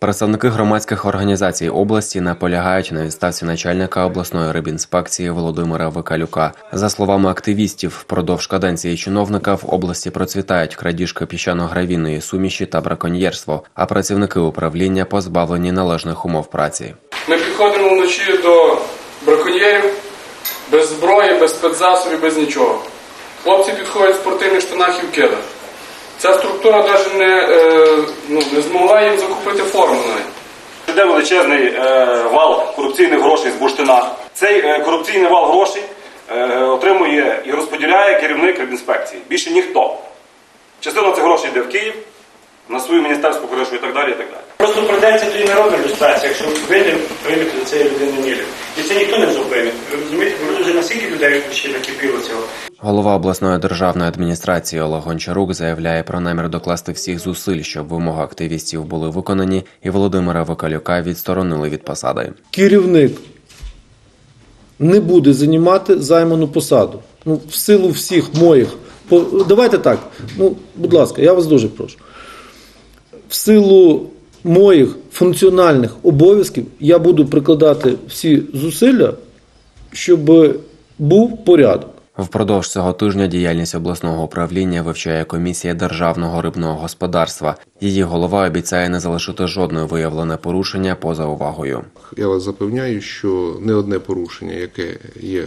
Представники громадських організацій області наполягають на відставці начальника обласної рибінспекції Володимира Викалюка. За словами активістів, впродовж каденції чиновника в області процвітають крадіжки піщано-гравійної суміші та браконьєрство, а працівники управління позбавлені належних умов праці. Ми підходимо вночі до браконьєрів без зброї, без спецзасобів, без нічого. Хлопці підходять в спортивних штанах і в кедах. Ця структура навіть не, е, ну, не змогла їм закупити форму навіть. Йде величезний е, вал корупційних грошей з бурштина. Цей е, корупційний вал грошей е, отримує і розподіляє керівник інспекції. Більше ніхто. Частина цих грошей йде в Київ, на свою міністерську кришу і так далі. І так далі. Просто прийдеться тоді народна люстрація, якщо вийде приймете до цієї людини міри. І це ніхто не зупинить. Ви розумієте, людей ще накипіло цього. Голова обласної державної адміністрації Олег Гончарук заявляє про намір докласти всіх зусиль, щоб вимоги активістів були виконані, і Володимира Викалюка відсторонили від посади. керівник не буде займати займану посаду. Ну, в силу всіх моїх. Давайте так. Ну, будь ласка, я вас дуже прошу. В силу моїх функціональних обов'язків я буду прикладати всі зусилля, щоб був порядок. Впродовж цього тижня діяльність обласного управління вивчає комісія державного рибного господарства. Її голова обіцяє не залишити жодне виявлене порушення поза увагою. Я вас запевняю, що не одне порушення, яке є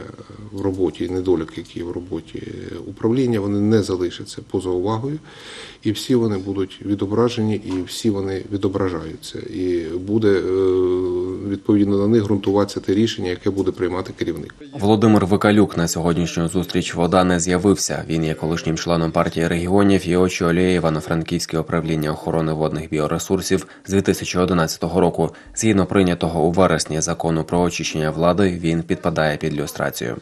в роботі, недолік, які є в роботі управління, вони не залишаться поза увагою, і всі вони будуть відображені, і всі вони відображаються. І буде е, відповідно на них ґрунтуватися те рішення, яке буде приймати керівник. Володимир Викалюк на сьогоднішню зустріч вода не з'явився. Він є колишнім членом партії регіонів і очолює Івано-Франківське управління охорони водних біоресурсів з 2011 року. Згідно прийнятого у вересні закону про очищення влади, він підпадає під люстрацію.